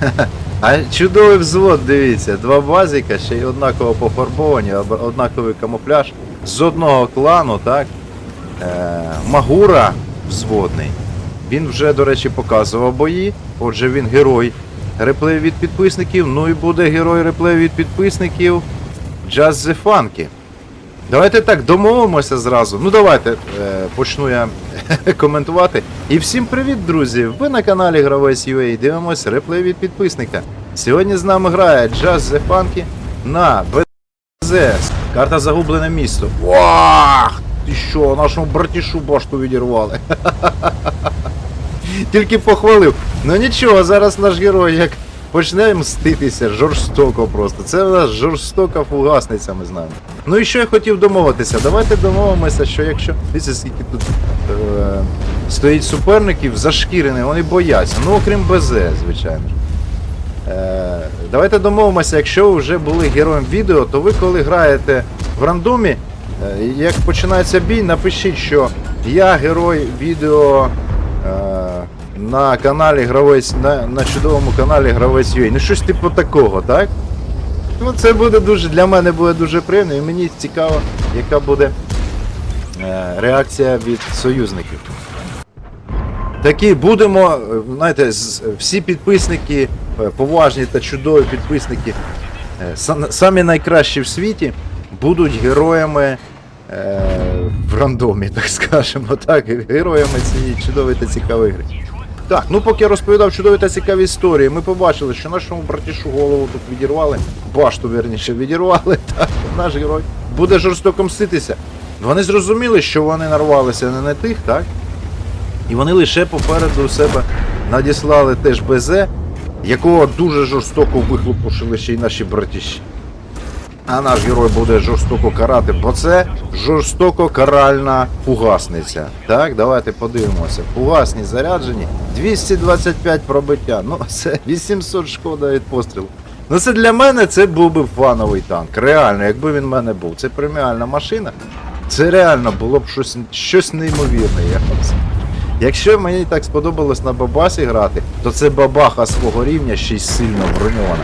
А чудовий взвод, дивіться, два базіка, ще й однаково пофарбовані, однаковий камуфляж. З одного клану, так? Е, Магура взводний. Він вже, до речі, показував бої. Отже, він герой реплею від підписників. Ну і буде герой реплею від підписників Just the Funky. Давайте так домовимося зразу. Ну давайте е, почну я коментувати. І всім привіт, друзі! Ви на каналі Гравець UA дивимось реплей від підписника. Сьогодні з нами грає Just the Funky на БЗС. Карта Загублене місто. Вах! Ти що, нашому братішу башту відірвали. Тільки похвалив. Ну нічого, зараз наш герой як почне мститися жорстоко просто. Це в нас жорстока фугасниця, ми знаємо. Ну і що я хотів домовитися? Давайте домовимося, що якщо. Дивіться, скільки тут е, стоїть суперників зашкірених, вони бояться. Ну, окрім БЗ, звичайно. Е, давайте домовимося, якщо ви вже були героєм відео, то ви коли граєте в рандомі, е, як починається бій, напишіть, що я герой відео е, на каналі Гравець, на, на чудовому каналі Гравець UA. Ну щось типу такого, так? Ну це буде дуже для мене буде дуже приємно і мені цікаво, яка буде е, реакція від союзників. Такі будемо, е, знаєте, всі підписники, е, поважні та чудові підписники, е, самі найкращі в світі, будуть героями е, в рандомі, так скажемо, так, героями цієї чудової та цікавої гри. Так, ну поки я розповідав чудові та цікаві історії, ми побачили, що нашому братішу голову тут відірвали, башту верніше відірвали, так, наш герой буде жорстоко мститися. Вони зрозуміли, що вони нарвалися не на тих, так? І вони лише попереду у себе надіслали теж БЗ, якого дуже жорстоко вихлопушили ще й наші братіші. А наш герой буде жорстоко карати, бо це жорстоко каральна фугасниця. Так, давайте подивимося. Фугасні заряджені, 225 пробиття. Ну, це 800 шкода від пострілу. Ну це для мене це був би фановий танк. Реально, якби він в мене був. Це преміальна машина. Це реально було б щось, щось неймовірне. Я вам скажу. Якщо мені так сподобалось на бабасі грати, то це бабаха свого рівня ще й сильно броньована.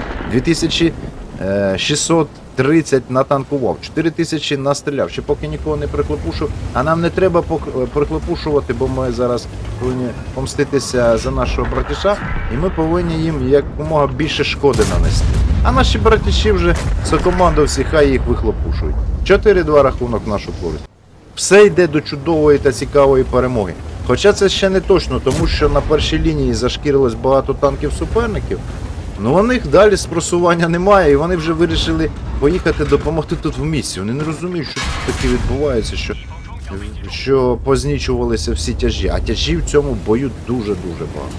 2630 натанкував, 4000 настріляв, ще поки нікого не приклопушив. А нам не треба пок- приклопушувати, бо ми зараз повинні помститися за нашого братіша, і ми повинні їм якомога більше шкоди нанести. А наші братіші вже сокомандовці, хай їх вихлопушують. 4-2 рахунок в нашу користь. Все йде до чудової та цікавої перемоги. Хоча це ще не точно, тому що на першій лінії зашкірилось багато танків суперників. Ну у них далі спросування немає, і вони вже вирішили поїхати допомогти тут в місці. Вони не розуміють, що тут таке відбувається, що, що познічувалися всі тяжі. А тяжі в цьому бою дуже-дуже багато.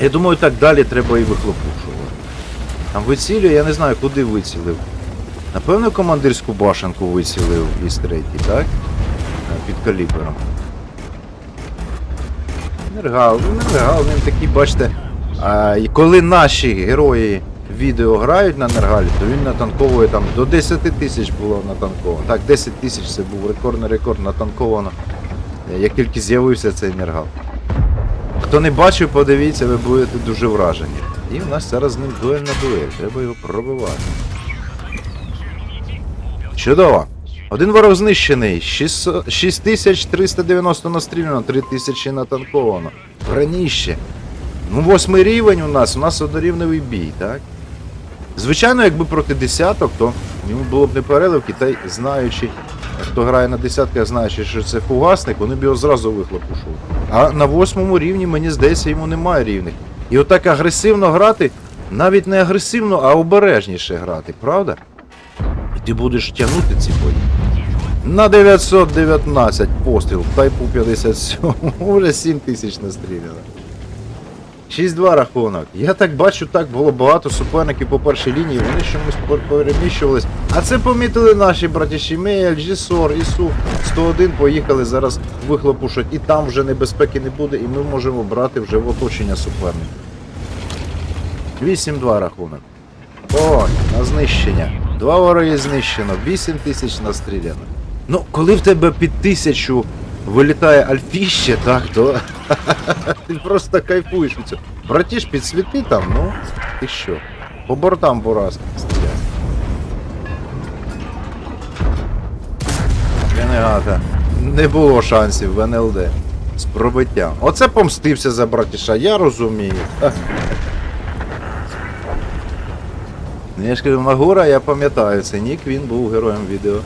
Я думаю, так далі треба і вихлопушувати. Там вицілює, я не знаю, куди вицілив. Напевно, командирську башенку вицілив із третій, так? Е, Під калібером. Нергал, ну Нергал, він такий, бачите. І коли наші герої відео грають на Нергалі, то він натанковує там до 10 тисяч було натанковано. Так, 10 тисяч це був рекордний рекорд натанковано. е, Як тільки з'явився цей Нергал. Хто не бачив, подивіться, ви будете дуже вражені. І в нас зараз з ним дуель на дуель, треба його пробивати. Чудово. Один ворог знищений, 6390 настріляно, 3000 натанковано. Раніше. Ну, восьмий рівень у нас, у нас однорівневий бій, так? Звичайно, якби проти десяток, то йому було б не переливки, та й знаючи, хто грає на десятках, знаючи, що це фугасник, вони б його зразу вихлопушували. А на восьмому рівні, мені здається, йому немає рівних. І отак агресивно грати, навіть не агресивно, а обережніше грати, правда? І ти будеш тягнути ці бої. На 919 постріл, тайпу 57, вже 7 тисяч настріляно. 6-2 рахунок. Я так бачу, так було багато суперників по першій лінії, вони чомусь пер- переміщувались. А це помітили наші братіші Мель, Жісор, Ісу 101 поїхали зараз вихлопушать. І там вже небезпеки не буде, і ми можемо брати вже в оточення суперника. 8-2 рахунок. О, на знищення. Два вороги знищено, 8 тисяч настріляно. Ну, коли в тебе під тисячу вилітає альфіще, так, то Ти просто кайфуєш від цього. Братіш, підсвіти там, ну, ти що? По бортам бураски стріляй. Ренегата. Не було шансів в НЛД. З пробиттям. Оце помстився за братіша, я розумію. Ну, я ж кажу, Магура, я пам'ятаю, це нік, він був героєм відео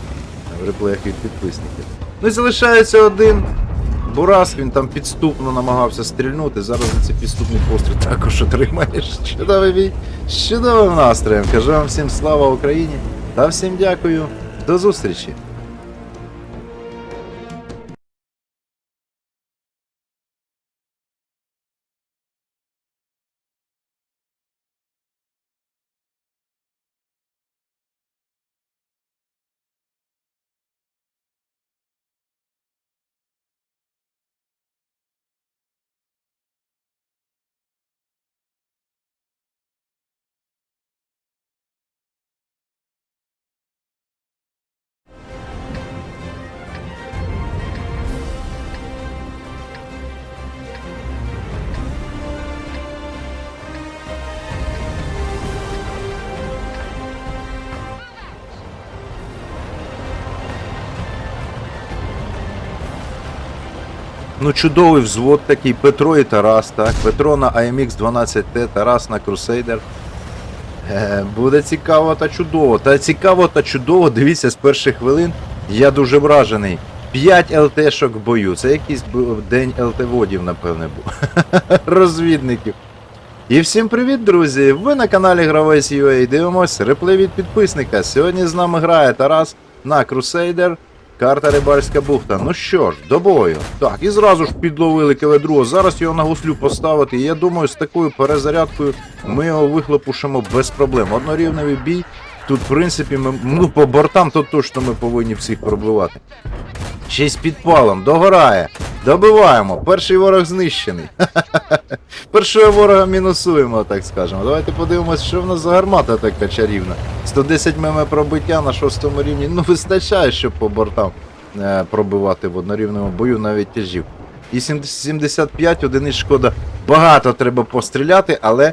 в реплеях від підписників. Ну і залишається один. Бурас, він там підступно намагався стрільнути. Зараз за ці підступні постріл також отримаєш. Чудовий бій, чудовим настроєм. Кажу вам всім слава Україні та всім дякую. До зустрічі! Ну, чудовий взвод такий Петро і Тарас, так. Петро на AMX 12T, Тарас на Crusader. Е, буде цікаво та чудово. Та цікаво та чудово, дивіться, з перших хвилин я дуже вражений. 5 ЛТшок в бою. Це якийсь день ЛТ-водів, напевне, був. Розвідників. І всім привіт, друзі! Ви на каналі Гравець UA дивимось реплей від підписника. Сьогодні з нами грає Тарас на Crusader, карта Рибальська бухта. Ну що ж, до бою. Так, і зразу ж підловили келедру. Зараз його на гуслю поставити. І я думаю, з такою перезарядкою ми його вихлопушимо без проблем. Однорівневий бій. Тут, в принципі, ми, ну, по бортам то точно ми повинні всіх пробивати. Ще й з підпалом, догорає. Добиваємо. Перший ворог знищений. Першого ворога мінусуємо, так скажемо. Давайте подивимось, що в нас за гармата така чарівна. 110 мм пробиття на шостому рівні. Ну, вистачає, щоб по бортам е, пробивати в однорівному бою навіть тяжів. І 75 одиниць шкода. Багато треба постріляти, але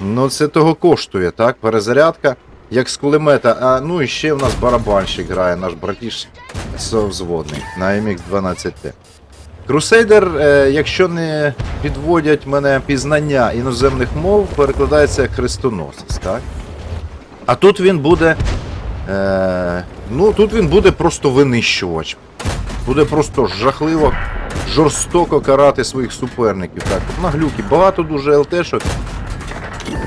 ну це того коштує, так? Перезарядка, як з кулемета. А ну і ще в нас барабанщик грає, наш братіш совзводний на MX 12T. Крусейдер, е, якщо не підводять мене пізнання іноземних мов, перекладається як хрестоносець, так? А тут він буде. Е, ну, тут він буде просто винищувач. Буде просто жахливо, жорстоко карати своїх суперників. Так, на глюки. Багато дуже ЛТшок.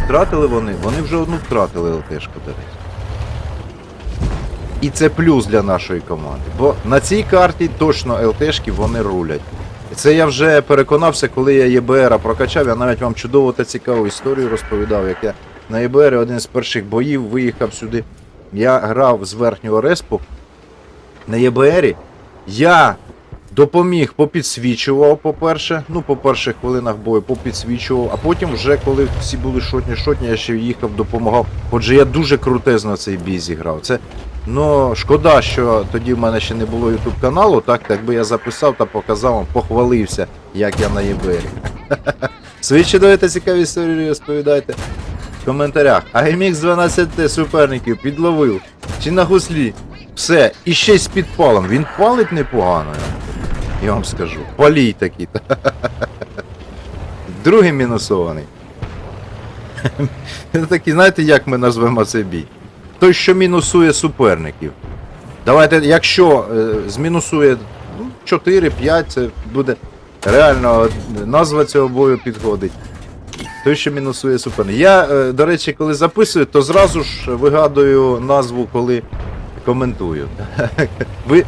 Втратили вони? Вони вже одну втратили ЛТшку, до речі. І це плюс для нашої команди. Бо на цій карті точно ЛТшки вони рулять. Це я вже переконався, коли я ЄБР прокачав. Я навіть вам чудову та цікаву історію розповідав, як я на ЄБР один з перших боїв виїхав сюди. Я грав з верхнього респу на ЄБРі. Я допоміг, попідсвічував, по-перше. Ну, по перших хвилинах бою попідсвічував, а потім, вже коли всі були шотні-шотні, я ще їхав, допомагав. Отже, я дуже крутезно цей бій зіграв. Це Ну, шкода, що тоді в мене ще не було YouTube каналу, так, так би я записав та показав вам, похвалився, як я на ЄБРі. Свої та цікаві історії розповідайте в коментарях. А MX 12T суперників підловив. Чи на гуслі? Все, і ще й з підпалом. Він палить непогано, я вам скажу. Палій такий. Другий мінусований. Такий, знаєте, як ми назвемо цей бій? Той, що мінусує суперників. Давайте, якщо е, змінусує ну, 4-5, це буде реально е, назва цього бою підходить. Той, що мінусує суперник. Я, е, до речі, коли записую, то зразу ж вигадую назву, коли коментую. Ви,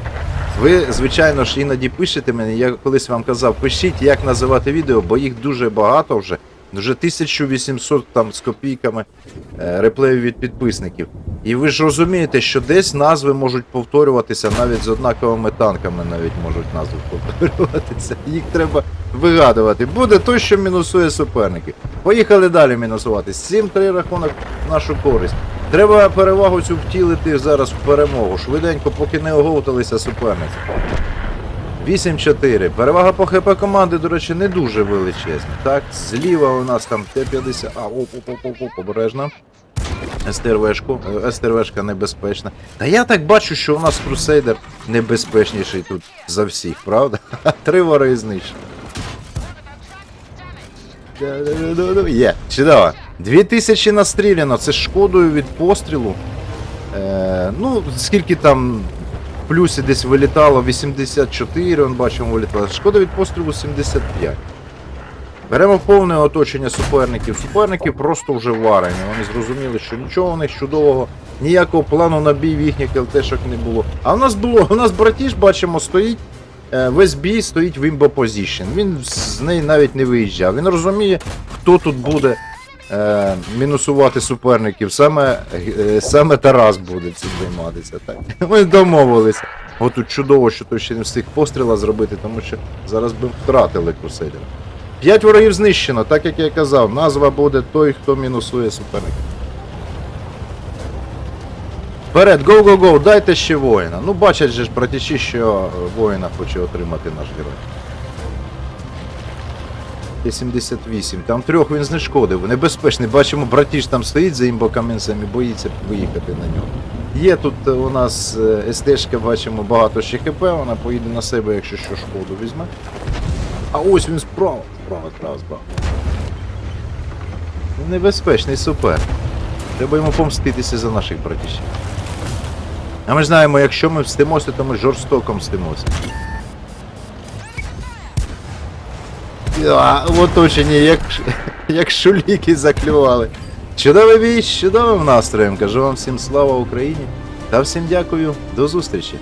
ви, звичайно ж, іноді пишете мені, я колись вам казав, пишіть, як називати відео, бо їх дуже багато вже. Вже 1800 там з копійками е, реплеїв від підписників. І ви ж розумієте, що десь назви можуть повторюватися навіть з однаковими танками, навіть можуть назви повторюватися. Їх треба вигадувати. Буде той, що мінусує суперників. Поїхали далі мінусувати. 7-3 рахунок в нашу користь. Треба перевагу цю втілити зараз в перемогу. Швиденько, поки не оговталися суперниці. 8-4. Перевага по ХП команди, до речі, не дуже величезна. Так, зліва у нас там Т-50. А, оп, оп, оп, оп, оп, обережно. СТРВшку. СТРВшка небезпечна. Та я так бачу, що у нас Крусейдер небезпечніший тут за всіх, правда? Три вори знищені. Є, чудово. 2000 настріляно, це шкодою від пострілу. Е, ну, скільки там в плюсі десь вилітало 84, он бачимо вилітало. Шкода від пострілу 75. Беремо повне оточення суперників. Суперники просто вже варені. Вони зрозуміли, що нічого у них чудового, ніякого плану на бій в їхніх ЛТшок не було. А у нас було, у нас братіж, бачимо, стоїть. е, Весь бій стоїть в імбо позішн. Він з неї навіть не виїжджав. Він розуміє, хто тут буде е, мінусувати суперників. Саме, е, саме Тарас буде цим займатися. Так. Ми домовилися. От тут чудово, що той ще не встиг постріла зробити, тому що зараз би втратили крусейдера. П'ять ворогів знищено, так як я казав, назва буде той, хто мінусує суперника. Вперед, go, дайте ще воїна. Ну, бачать же ж братіші, що воїна хоче отримати наш герой. Т-78, там трьох він знешкодив, небезпечний. Бачимо, братіш там стоїть за імбокамінцем і боїться виїхати на нього. Є тут е, у нас е, СТшка, бачимо, багато ще ХП, вона поїде на себе, якщо що шкоду візьме. А ось він справа, справа, справа, справа. Небезпечний супер. Треба йому помститися за наших братішів. А ми знаємо, якщо ми мстимося, то ми жорстоко мстимося. А, в оточенні, як, як шуліки заклювали. Чудовий бій, чудовим настроєм. Кажу вам всім слава Україні. Та всім дякую, до зустрічі.